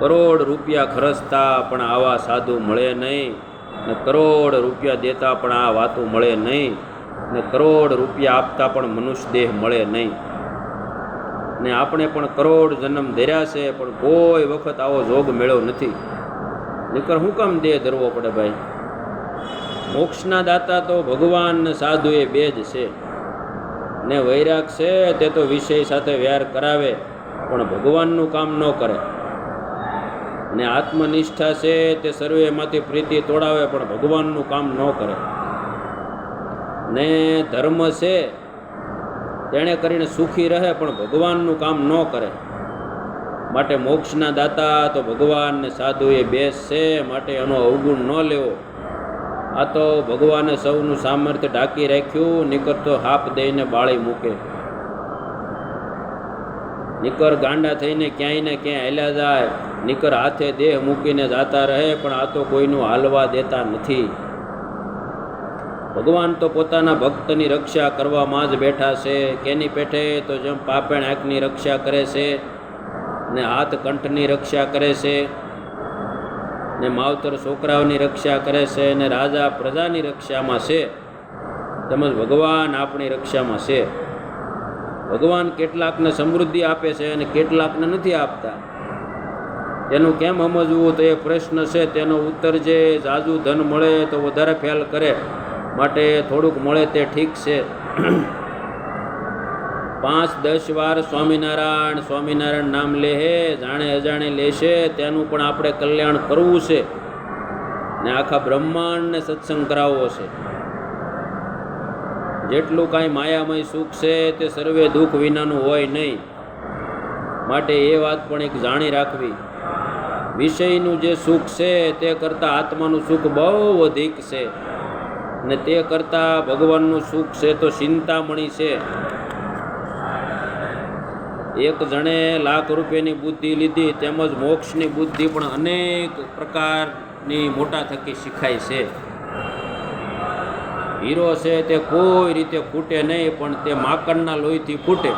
કરોડ રૂપિયા ખર્ચતા પણ આવા સાધુ મળે નહીં. ને કરોડ રૂપિયા દેતા પણ આ વાતો મળે નહીં. ને કરોડ રૂપિયા આપતા પણ મનુષ્ય દેહ મળે નહીં. ને આપણે પણ કરોડ જન્મ ધર્યા છે, પણ કોઈ વખત આવો જોગ મેળ્યો નથી. નકર શું કામ દેહ ધરવો પડે ભાઈ? મોક્ષના દાતા તો ભગવાન સાધુ એ બે જ છે. ને વૈરાગ છે તે તો વિષય સાથે વ્યાર કરાવે, પણ ભગવાનનું કામ ન કરે. ને આત્મનિષ્ઠા છે તે સર્વેમાંથી પ્રીતિ તોડાવે, પણ ભગવાનનું કામ ન કરે. ને ધર્મ છે, તેણે કરીને સુખી રહે, પણ ભગવાનનું કામ ન કરે. માટે મોક્ષના દાતા તો ભગવાન ને સાધુ એ બેસ છે, માટે એનો અવગુણ ન લેવો. આ તો ભગવાને સૌનું સામર્થ્ય ઢાંકી રાખ્યું, નિકર તો હાપ દઈને બાળી મૂકે. નિકર ગાંડા થઈને ક્યાંય ને ક્યાંય હાલ્યા જાય. નિકર હાથે દેહ મૂકીને જાતા રહે, પણ આ તો કોઈનું હાલવા દેતા નથી. ભગવાન તો પોતાના ભક્તની રક્ષા કરવામાં જ બેઠા છે. કેની પેઠે? તો જેમ પાપેણ આંખની રક્ષા કરે છે ને હાથ કંઠની રક્ષા કરે છે ને માવતર છોકરાઓની રક્ષા કરે છે ને રાજા પ્રજાની રક્ષામાં છે. તેમજ ભગવાન આપણી રક્ષામાં છે. ભગવાન કેટલાકને સમૃદ્ધિ આપે છે અને કેટલાકને નથી આપતા. એનું કેમ સમજવું? તો એ પ્રશ્ન છે, તેનો ઉત્તર જે જાજુ ધન મળે તો વધારે ફેલ કરે. માટે થોડુંક મળે તે ઠીક છે. પાંચ, દસ વાર સ્વામિનારાયણ સ્વામિનારાયણ નામ લેહે જાણે અજાણે લેશે તેનું પણ આપણે કલ્યાણ કરવું છે. ને આખા બ્રહ્માંડને સત્સંગ કરાવવો છે. જેટલું કાંઈ માયામય સુખ છે તે સર્વે દુઃખ વિનાનું હોય નહીં. માટે એ વાત પણ એક જાણી રાખવી. વિષયનું જે સુખ છે તે કરતાં આત્માનું સુખ બહુ અધિક છે. ને તે કરતાં ભગવાનનું સુખ છે તો ચિંતામણી છે. એક જણે લાખ રૂપિયાની બુદ્ધિ લીધી તેમજ મોક્ષની બુદ્ધિ પણ અનેક પ્રકારની મોટા થકી શીખાય છે. હીરો છે તે કોઈ રીતે ફૂટે નહીં, પણ તે માકડના લોહીથી ફૂટે.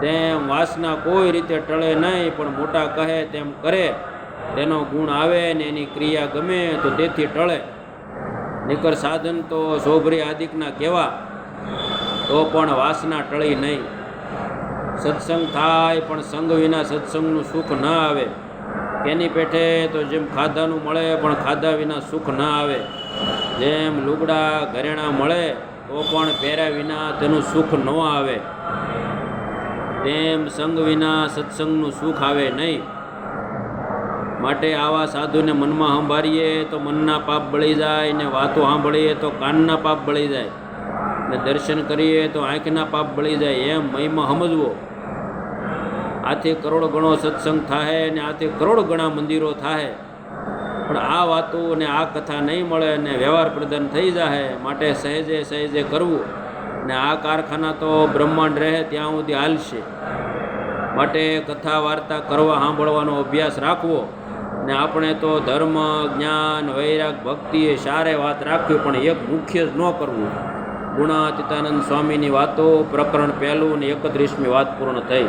તેમ વાસના કોઈ રીતે ટળે નહીં, પણ મોટા કહે તેમ કરે. તેનો ગુણ આવે ને એની ક્રિયા ગમે તો તેથી ટળે. નિકર સાધન તો શોભરી આદિકના કહેવા તો પણ વાસના ટળી નહીં. સત્સંગ થાય પણ સંગ વિના સત્સંગનું સુખ ન આવે. તેની પેઠે તો જેમ ખાધાનું મળે, પણ ખાધા વિના સુખ ન આવે. જેમ લુગડા ઘરેણાં મળે, તો પણ પહેર્યા વિના તેનું સુખ ન આવે. તેમ સંગ વિના સત્સંગનું સુખ આવે નહીં. માટે આવા સાધુને મનમાં સંભાળીએ તો મનના પાપ બળી જાય ને વાતો સાંભળીએ તો કાનના પાપ બળી જાય. ને દર્શન કરીએ તો આંખના પાપ બળી જાય એમ મહિમા સમજવો. આથી કરોડ ગણો સત્સંગ થાય અને આથી કરોડ ગણા મંદિરો થાય પણ આ વાતો ને આ કથા નહીં મળે અને વ્યવહાર પ્રદાન થઈ જાય માટે સહેજે સહેજે કરવું. ને આ કારખાના તો બ્રહ્માંડ રહે ત્યાં સુધી હાલશે. માટે કથા વાર્તા કરવા સાંભળવાનો અભ્યાસ રાખવો. ને આપણે તો ધર્મ, જ્ઞાન, વૈરાગ ભક્તિ એ સારે વાત રાખવી, પણ એક મુખ્ય જ ન કરવું. ગુણાતીતાનંદ સ્વામીની વાતો પ્રકરણ પહેલું ને એકત્રીસમી વાત પૂર્ણ થઈ.